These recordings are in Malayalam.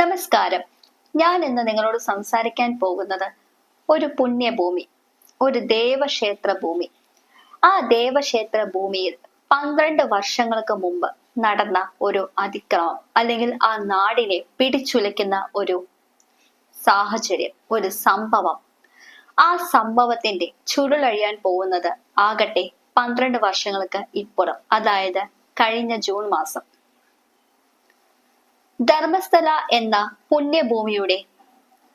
നമസ്കാരം. ഞാൻ ഇന്ന് നിങ്ങളോട് സംസാരിക്കാൻ പോകുന്നത് ഒരു പുണ്യഭൂമി ഒരു ദേവക്ഷേത്ര ഭൂമി. ആ ദേവക്ഷേത്ര ഭൂമിയിൽ പന്ത്രണ്ട് വർഷങ്ങൾക്ക് മുമ്പ് നടന്ന ഒരു അതിക്രമം അല്ലെങ്കിൽ ആ നാടിനെ പിടിച്ചുലയ്ക്കുന്ന ഒരു സാഹചര്യം ഒരു സംഭവം. ആ സംഭവത്തിന്റെ ചുരുളഴിയാൻ പോകുന്നത് ആകട്ടെ പന്ത്രണ്ട് വർഷങ്ങൾക്ക് ഇപ്പുറം അതായത് കഴിഞ്ഞ ജൂൺ മാസം. ധർമ്മസ്ഥല എന്ന പുണ്യഭൂമിയുടെ.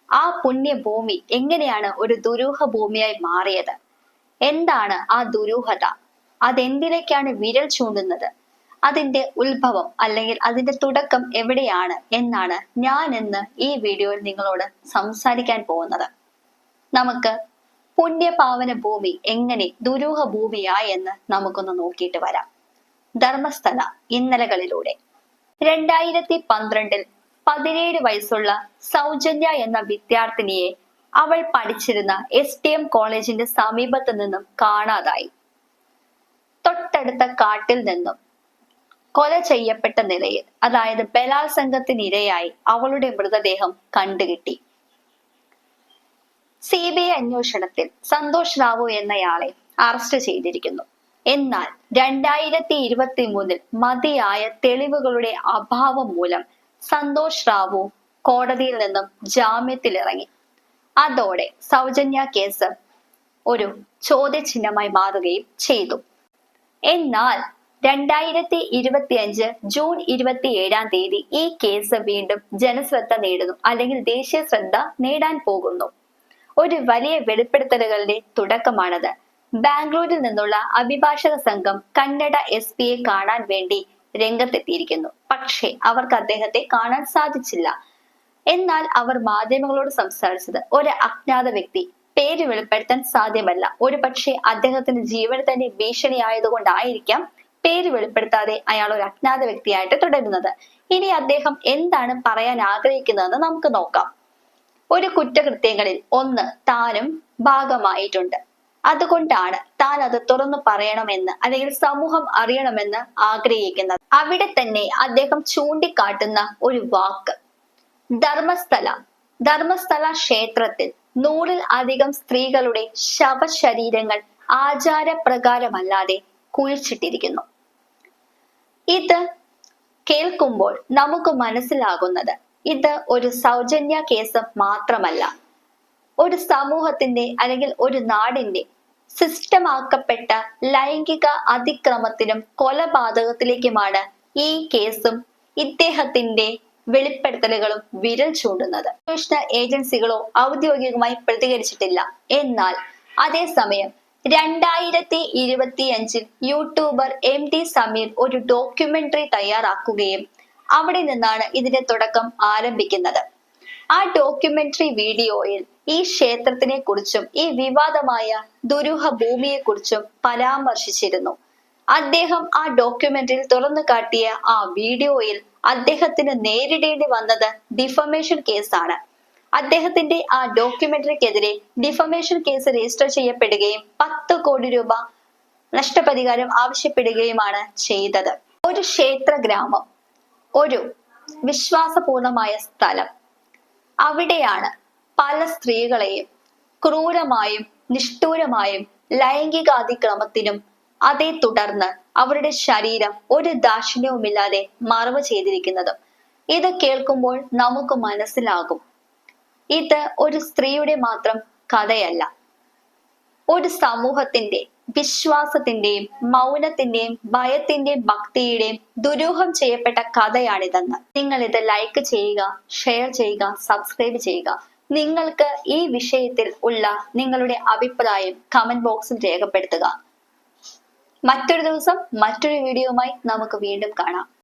ആ പുണ്യഭൂമി എങ്ങനെയാണ് ഒരു ദുരൂഹ ഭൂമിയായി മാറിയത്? എന്താണ് ആ ദുരൂഹത? അതെന്തിലേക്കാണ് വിരൽ ചൂണ്ടുന്നത്? അതിന്റെ ഉത്ഭവം അല്ലെങ്കിൽ അതിന്റെ തുടക്കം എവിടെയാണ് എന്നാണ് ഞാൻ ഇന്ന് ഈ വീഡിയോയിൽ നിങ്ങളോട് സംസാരിക്കാൻ പോകുന്നത്. നമുക്ക് പുണ്യപാവന ഭൂമി എങ്ങനെ ദുരൂഹ ഭൂമിയായി എന്ന് നമുക്കൊന്ന് നോക്കിയിട്ട് വരാം. ധർമ്മസ്ഥല ഇന്നലകളിലൂടെ. രണ്ടായിരത്തി പന്ത്രണ്ടിൽ പതിനേഴ് വയസ്സുള്ള സൗജന്യ എന്ന വിദ്യാർത്ഥിനിയെ അവൾ പഠിച്ചിരുന്ന എസ് ടി എം കോളേജിന്റെ സമീപത്ത് നിന്നും കാണാതായി. തൊട്ടടുത്ത കാട്ടിൽ നിന്നും കൊല ചെയ്യപ്പെട്ട നിലയിൽ അതായത് ബലാത്സംഗത്തിനിരയായി അവളുടെ മൃതദേഹം കണ്ടുകിട്ടി. സി ബി ഐ അന്വേഷണത്തിൽ സന്തോഷ് റാവു എന്നയാളെ അറസ്റ്റ് ചെയ്തിരിക്കുന്നു. എന്നാൽ രണ്ടായിരത്തി ഇരുപത്തി മൂന്നിൽ മതിയായ തെളിവുകളുടെ അഭാവം മൂലം സന്തോഷ് റാവു കോടതിയിൽ നിന്നും ജാമ്യത്തിലിറങ്ങി. അതോടെ സൗജന്യ കേസ് ഒരു ചോദ്യചിഹ്നമായി മാറുകയും ചെയ്തു. എന്നാൽ രണ്ടായിരത്തി ഇരുപത്തി അഞ്ച് ജൂൺ ഇരുപത്തി ഏഴാം തീയതി ഈ കേസ് വീണ്ടും ജനശ്രദ്ധ നേടുന്നു അല്ലെങ്കിൽ ദേശീയ ശ്രദ്ധ നേടാൻ പോകുന്നു. ഒരു വലിയ വെളിപ്പെടുത്തലുകളുടെ തുടക്കമാണത്. ബാംഗ്ലൂരിൽ നിന്നുള്ള അഭിഭാഷക സംഘം കന്നഡ എസ് പിയെ കാണാൻ വേണ്ടി രംഗത്തെത്തിയിരിക്കുന്നു. പക്ഷേ അവർക്ക് അദ്ദേഹത്തെ കാണാൻ സാധിച്ചില്ല. എന്നാൽ അവർ മാധ്യമങ്ങളോട് സംസാരിച്ചത് ഒരു അജ്ഞാത വ്യക്തി. പേര് വെളിപ്പെടുത്താൻ സാധ്യമല്ല. ഒരു പക്ഷേ അദ്ദേഹത്തിന്റെ ജീവൻ തന്നെ ഭീഷണിയായതുകൊണ്ടായിരിക്കാം പേര് വെളിപ്പെടുത്താതെ അയാൾ ഒരു അജ്ഞാത വ്യക്തിയായിട്ട് തുടരുന്നത്. ഇനി അദ്ദേഹം എന്താണ് പറയാൻ ആഗ്രഹിക്കുന്നതെന്ന് നമുക്ക് നോക്കാം. ഒരു കുറ്റകൃത്യങ്ങളിൽ ഒന്ന് താനും ഭാഗമായിട്ടുണ്ട്. അതുകൊണ്ടാണ് താൻ അത് തുറന്നു പറയണമെന്ന് അല്ലെങ്കിൽ സമൂഹം അറിയണമെന്ന് ആഗ്രഹിക്കുന്നത്. അവിടെ തന്നെ അദ്ദേഹം ചൂണ്ടിക്കാട്ടുന്ന ഒരു വാക്ക്. ധർമ്മസ്ഥല. ധർമ്മസ്ഥല ക്ഷേത്രത്തിൽ നൂറിൽ അധികം സ്ത്രീകളുടെ ശവശരീരങ്ങൾ ആചാരപ്രകാരമല്ലാതെ കുഴിച്ചിട്ടിരിക്കുന്നു. ഇത് കേൾക്കുമ്പോൾ നമുക്ക് മനസ്സിലാകുന്നത് ഇത് ഒരു സൗജന്യ കേസ് മാത്രമല്ല. ഒരു സമൂഹത്തിന്റെ അല്ലെങ്കിൽ ഒരു നാടിന്റെ സിസ്റ്റമാക്കപ്പെട്ട ലൈംഗിക അതിക്രമത്തിനും കൊലപാതകത്തിലേക്കുമാണ് ഈ കേസും ഇദ്ദേഹത്തിന്റെ വെളിപ്പെടുത്തലുകളും വിരൽ ചൂണ്ടുന്നത്. അന്വേഷണ ഏജൻസികളോ ഔദ്യോഗികമായി പ്രതികരിച്ചിട്ടില്ല. എന്നാൽ അതേസമയം രണ്ടായിരത്തി ഇരുപത്തി അഞ്ചിൽ യൂട്യൂബർ എം ടി സമീർ ഒരു ഡോക്യുമെന്ററി തയ്യാറാക്കുകയും അവിടെ നിന്നാണ് ഇതിന്റെ തുടക്കം ആരംഭിക്കുന്നത്. ആ ഡോക്യുമെന്ററി വീഡിയോയിൽ ഈ ക്ഷേത്രത്തിനെ കുറിച്ചും ഈ വിവാദമായ ദുരൂഹ ഭൂമിയെ കുറിച്ചും പരാമർശിച്ചിരുന്നു. അദ്ദേഹം ആ ഡോക്യുമെന്റിൽ തുറന്നു കാട്ടിയ ആ വീഡിയോയിൽ അദ്ദേഹത്തിന് നേരിടേണ്ടി വന്നത് ഡിഫമേഷൻ കേസാണ്. അദ്ദേഹത്തിന്റെ ആ ഡോക്യുമെന്ററിക്കെതിരെ ഡിഫമേഷൻ കേസ് രജിസ്റ്റർ ചെയ്യപ്പെടുകയും പത്ത് കോടി രൂപ നഷ്ടപരിഹാരം ആവശ്യപ്പെടുകയുമാണ് ചെയ്തത്. ഒരു ക്ഷേത്ര ഗ്രാമം ഒരു വിശ്വാസപൂർണമായ സ്ഥലം അവിടെയാണ് പല സ്ത്രീകളെയും ക്രൂരമായും നിഷ്ഠൂരമായും ലൈംഗികാതിക്രമത്തിനും അതേ തുടർന്ന് അവരുടെ ശരീരം ഒരു ദാക്ഷിണ്യവുമില്ലാതെ മറവ് ചെയ്തിരിക്കുന്നതും. ഇത് കേൾക്കുമ്പോൾ നമുക്ക് മനസ്സിലാകും. ഇത് ഒരു സ്ത്രീയുടെ മാത്രം കഥയല്ല. ഒരു സമൂഹത്തിന്റെ വിശ്വാസത്തിന്റെയും മൗനത്തിന്റെയും ഭയത്തിന്റെയും ഭക്തിയുടെയും ദുരൂഹം ചെയ്യപ്പെട്ട കഥയാണിതെന്ന്. നിങ്ങൾ ഇത് ലൈക്ക് ചെയ്യുക ഷെയർ ചെയ്യുക സബ്സ്ക്രൈബ് ചെയ്യുക. നിങ്ങൾക്ക് ഈ വിഷയത്തിൽ ഉള്ള നിങ്ങളുടെ അഭിപ്രായം കമന്റ് ബോക്സിൽ രേഖപ്പെടുത്തുക. മറ്റൊരു ദിവസം മറ്റൊരു വീഡിയോയുമായി നമുക്ക് വീണ്ടും കാണാം.